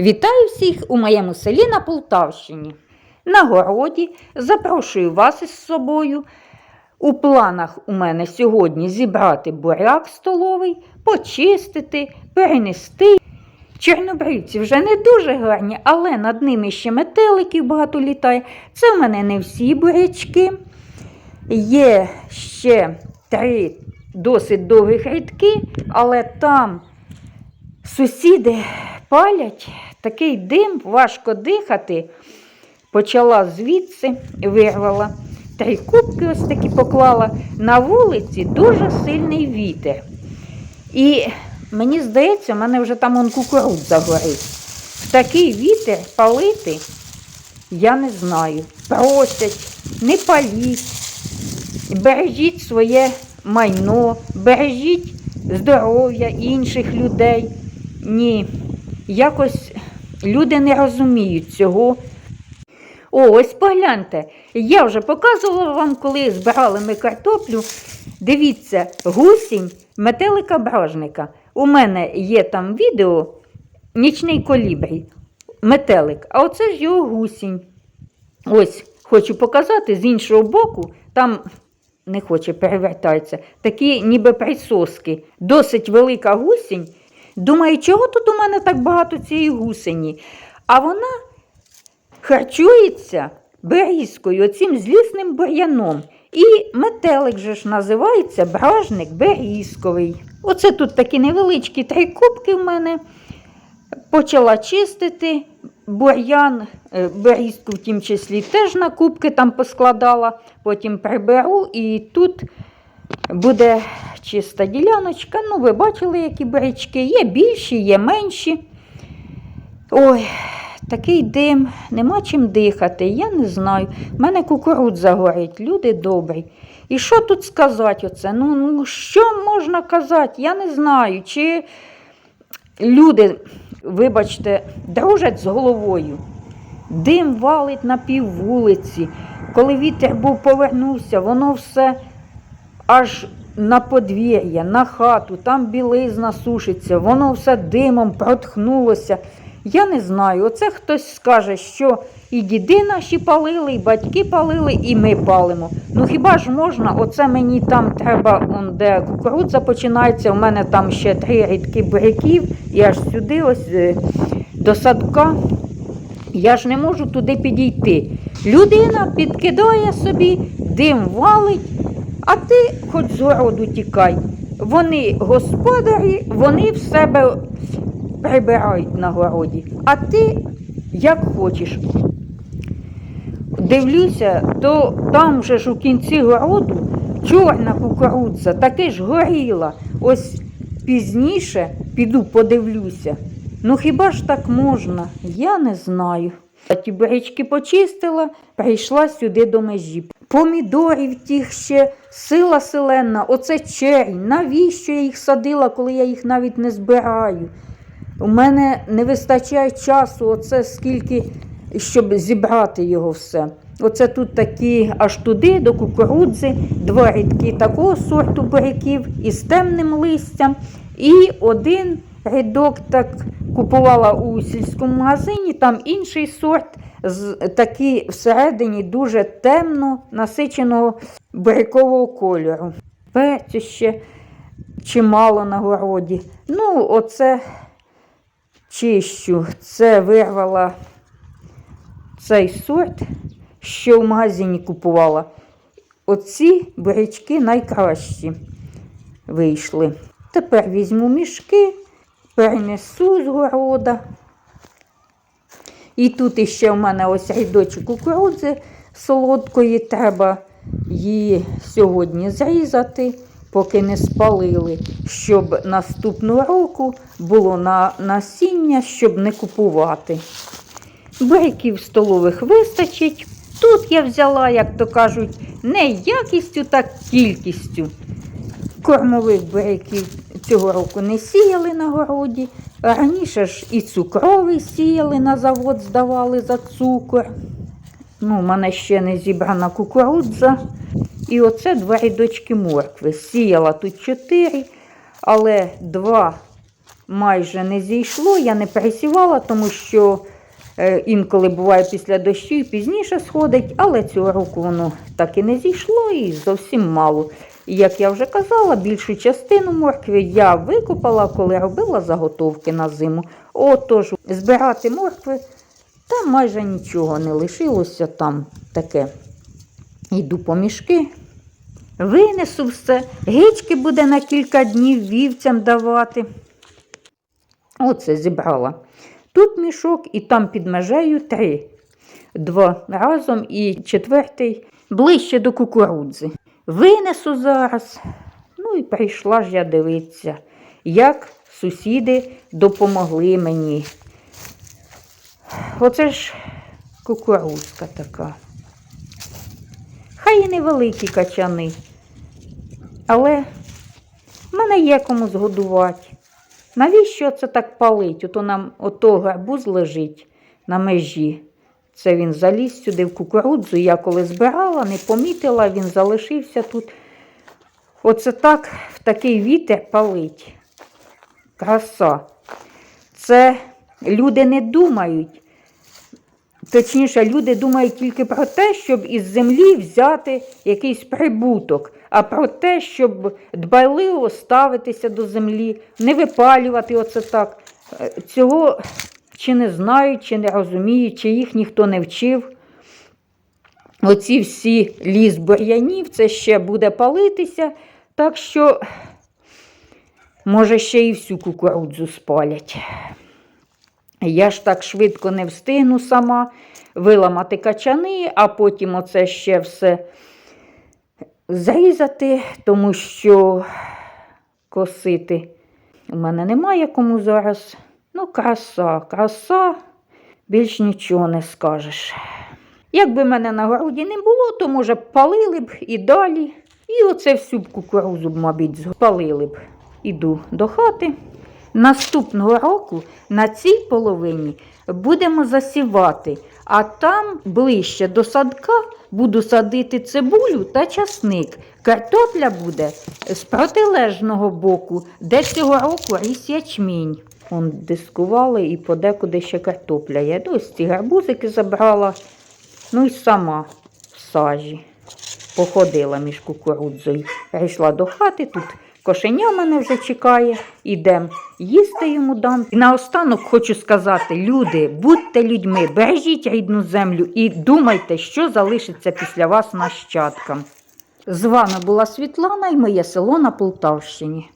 Вітаю всіх у моєму селі на Полтавщині. На городі запрошую вас із собою. У планах у мене сьогодні зібрати буряк столовий, почистити, перенести. Чорнобривці вже не дуже гарні, але над ними ще метеликів багато літає. Це в мене не всі бурячки. Є ще три досить довгих рядки, але там Сусіди палять, такий дим, важко дихати. Почала звідси, вирвала. Три кубки ось такі поклала. На вулиці дуже сильний вітер. І мені здається, в мене вже там он кукурудза горить. В такий вітер палити, я не знаю. Просять, не паліть, бережіть своє майно, бережіть здоров'я інших людей. Ні, якось люди не розуміють цього. О, ось погляньте, я вже показувала вам, коли збирали ми картоплю. Дивіться, гусінь метелика бражника. У мене є там відео нічний колібрій, метелик, а оце ж його гусінь. Ось хочу показати з іншого боку, там не хоче перевертається, такі ніби присоски. Досить велика гусінь. Думаю, чого тут у мене так багато цієї гусені? А вона харчується берізкою, оцим злісним бур'яном. І метелик же ж називається бражник берізковий. Оце тут такі невеличкі три кубки в мене. Почала чистити бур'ян, е, берізку в тім числі теж на кубки там поскладала, потім приберу і тут буде чиста діляночка. Ну, ви бачили, які бурячки. Є більші, є менші. Ой, такий дим, нема чим дихати, я не знаю. У мене кукурудза горить, люди добрі. І що тут сказати оце? Ну, ну що можна казати? Я не знаю. Чи люди, вибачте, дружать з головою. Дим валить на пів вулиці. Коли вітер був повернувся, воно все аж на подвір'я, на хату, там білизна сушиться, воно все димом протхнулося. Я не знаю, оце хтось скаже, що і діди наші палили, і батьки палили, і ми палимо. Ну хіба ж можна? Оце мені там треба, он, де кукурудза починається, у мене там ще три рідки буряків, і аж сюди, ось е, до садка. Я ж не можу туди підійти. Людина підкидає собі, дим валить, а ти хоч з городу тікай. Вони господарі, вони в себе прибирають на городі, а ти як хочеш. Дивлюся, то там же ж у кінці городу чорна кукурудза, таки ж горіла. Ось пізніше піду подивлюся. Ну хіба ж так можна? Я не знаю. Ті бурячки почистила, прийшла сюди до межі. Помідорів тих ще сила селена, оце чернь. Навіщо я їх садила, коли я їх навіть не збираю? У мене не вистачає часу, оце скільки, щоб зібрати його все. Оце тут такі аж туди, до кукурудзи, два рядки такого сорту буряків із темним листям. І один рядок так купувала у сільському магазині, там інший сорт, такий всередині дуже темно насиченого бурякового кольору. Перцю ще чимало на городі. Ну, оце чищу. Це вирвала цей сорт, що в магазині купувала. Оці бурячки найкращі вийшли. Тепер візьму мішки, перенесу з города. І тут іще в мене ось рядочок кукурудзи солодкої. Треба її сьогодні зрізати, поки не спалили, щоб наступного року було на насіння, щоб не купувати. Буряків столових вистачить. Тут я взяла, як то кажуть, не якістю, так кількістю. Кормових буряків цього року не сіяли на городі. Раніше ж і цукровий сіяли на завод, здавали за цукор. Ну, у мене ще не зібрана кукурудза. І оце два рядочки моркви. Сіяла тут чотири, але два майже не зійшло, я не пересівала, тому що е, інколи буває після дощу і пізніше сходить, але цього року воно так і не зійшло і зовсім мало. Як я вже казала, більшу частину моркви я викопала, коли робила заготовки на зиму. Отож, збирати моркви, та майже нічого не лишилося там таке. Йду по мішки, винесу все, гички буде на кілька днів вівцям давати. Оце зібрала. Тут мішок і там під межею три. Два разом і четвертий ближче до кукурудзи. Винесу зараз. Ну і прийшла ж я дивитися, як сусіди допомогли мені. Оце ж кукурузка така. Хай і невеликі качани, але мене є кому згодувати. Навіщо це так палить? Ото нам ото гарбуз лежить на межі. Це він заліз сюди в кукурудзу. Я коли збирала, не помітила, він залишився тут. Оце так в такий вітер палить. Краса. Це люди не думають. Точніше, люди думають тільки про те, щоб із землі взяти якийсь прибуток, а про те, щоб дбайливо ставитися до землі, не випалювати оце так. Е, Цього чи не знають, чи не розуміють, чи їх ніхто не вчив. Оці всі ліс бур'янів, це ще буде палитися, так що, може, ще і всю кукурудзу спалять. Я ж так швидко не встигну сама виламати качани, а потім оце ще все зрізати, тому що косити у мене немає кому зараз. Ну, краса, краса, більш нічого не скажеш. Якби мене на городі не було, то, може, палили б і далі. І оце всю кукурузу мабуть, спалили б. Іду до хати. Наступного року на цій половині будемо засівати, а там ближче до садка буду садити цибулю та часник. Картопля буде з протилежного боку, де цього року ріс ячмінь. Он дискували і подекуди ще картопля є. Ось ці гарбузики забрала, ну і сама в сажі. Походила між кукурудзою. Прийшла до хати, тут кошеня мене вже чекає. Ідем їсти йому дам. І наостанок хочу сказати: люди, будьте людьми, бережіть рідну землю і думайте, що залишиться після вас нащадкам. З вами була Світлана і моє село на Полтавщині.